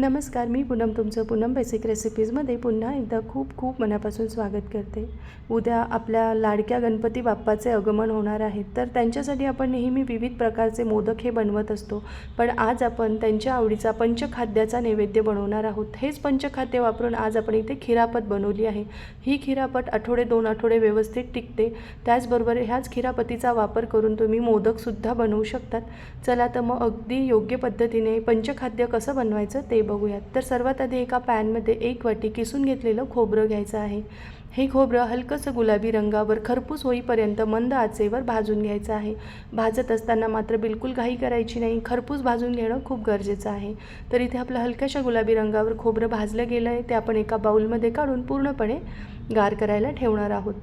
नमस्कार मी पूनम तुमचं पूनम बेसिक रेसिपीजमध्ये पुन्हा एकदा खूप खूप मनापासून स्वागत करते. उद्या आपल्या लाडक्या गणपती बाप्पाचे आगमन होणार आहे तर त्यांच्यासाठी आपण नेहमी विविध प्रकारचे मोदक हे बनवत असतो. पण आज आपण त्यांच्या आवडीचा पंचखाद्याचा नैवेद्य बनवणार आहोत. हेच पंचखाद्य वापरून आज आपण इथे खिरापत बनवली आहे. ही खिरापत आठवडे दोन आठवडे व्यवस्थित टिकते. त्याचबरोबर ह्याच खिरापतीचा वापर करून तुम्ही मोदकसुद्धा बनवू शकतात. चला तर मग अगदी योग्य पद्धतीने पंचखाद्य कसं बनवायचं ते बघूयात. तर सर्वात आधी एका पॅनमध्ये एक वाटी किसून घेतलेलं खोबरं घ्यायचं आहे. हे खोबरं हलकंसं गुलाबी रंगावर खरपूस होईपर्यंत मंद आचेवर भाजून घ्यायचं आहे. भाजत असताना मात्र बिलकुल घाई करायची नाही. खरपूस भाजून घेणं खूप गरजेचं आहे. तर इथे आपलं हलक्याशा गुलाबी रंगावर खोबरं भाजलं गेलं आहे ते आपण एका बाऊलमध्ये काढून पूर्णपणे गार करायला ठेवणार आहोत.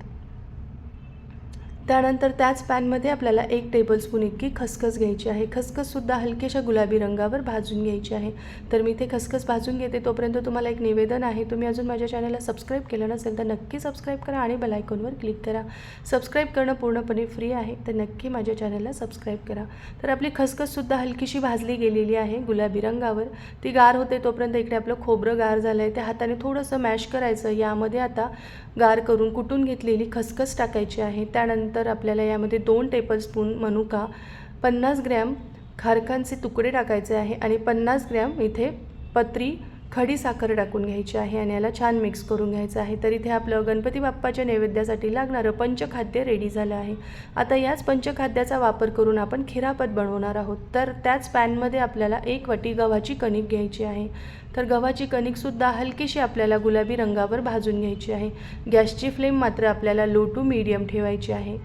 त्यानंतर त्याच पॅनमध्ये आपल्याला एक टेबलस्पून इतकी खसखस घ्यायची आहे. खसखससुद्धा हलकेशा गुलाबी रंगावर भाजून घ्यायची आहे. तर मी ते खसखस भाजून घेते. तोपर्यंत तुम्हाला एक निवेदन आहे. तुम्ही अजून माझ्या चॅनलला सबस्क्राईब केलं नसेल तर नक्की सबस्क्राईब करा आणि बेलायकॉनवर क्लिक करा. सबस्क्राईब करणं पूर्णपणे फ्री आहे. तर नक्की माझ्या चॅनलला सबस्क्राईब करा. तर आपली खसखससुद्धा हलकीशी भाजली गेलेली आहे गुलाबी रंगावर. ती गार होते तोपर्यंत इकडे आपलं खोबरं गार झालं आहे त्या हाताने थोडंसं मॅश करायचं. यामध्ये आता गार करून कुटून घेतलेली खसखस टाकायची आहे. त्यानंतर आपल्याला यामध्ये दोन टेबलस्पून मनुका पन्नास ग्रॅम खारखांचे तुकडे टाकायचे आहे आणि पन्नास ग्रॅम इथे पत्री खडी साखर टाकून घ्यायची आहे आणि याला छान मिक्स करून घ्यायचं आहे. तर इथे आपलं गणपती बाप्पाच्या नैवेद्यासाठी लागणारं पंचखाद्य रेडी झालं आहे. आता याच पंचखाद्याचा वापर करून आपण खिरापत बनवणार आहोत. तर त्याच पॅनमध्ये आपल्याला एक वाटी गव्हाची कणिक घ्यायची आहे. तर गव्हाची कणिकसुद्धा हलकीशी आपल्याला गुलाबी रंगावर भाजून घ्यायची आहे. गॅसची फ्लेम मात्र आपल्याला लो टू मीडियम ठेवायची आहे.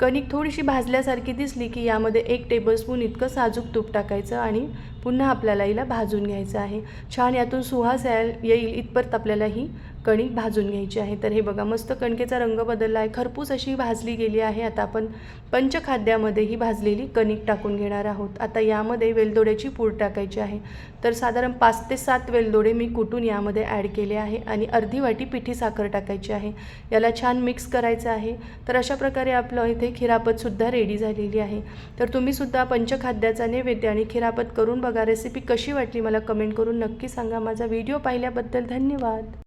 कणिक थोडीशी भाजल्यासारखी दिसली की यामध्ये एक टेबलस्पून इतकं साजूक तूप टाकायचं आणि पुन्हा आपल्याला हिला भाजून घ्यायचं आहे. छान यातून सुहास याल येईल इथपर्यंत आपल्याला ही कणिक भाजून घ्यायची आहे. तर हे बघा मस्त कणकेचा रंग बदलला आहे. खरपूस अशी भाजली गेली आहे. आता आपण पंचखाद्यामध्ये ही भाजलेली कणिक टाकून घेणार आहोत. आता यामध्ये वेलदोड्याची पूड टाकायची आहे. तर साधारण पाच ते सात वेलदोडे मी कुटून यामध्ये ॲड केले आहे आणि अर्धी वाटी पिठी साखर टाकायची आहे. याला छान मिक्स करायचं आहे. तर अशा प्रकारे आपलं इथे खिरापतसुद्धा रेडी झालेली आहे. तर तुम्हीसुद्धा पंचखाद्याचा नैवेद्य आणि खिरापत करून बघा रेसिपी कशी वाटली मला कमेंट करून नक्की सांगा. माझा व्हिडिओ पाहिल्याबद्दल धन्यवाद.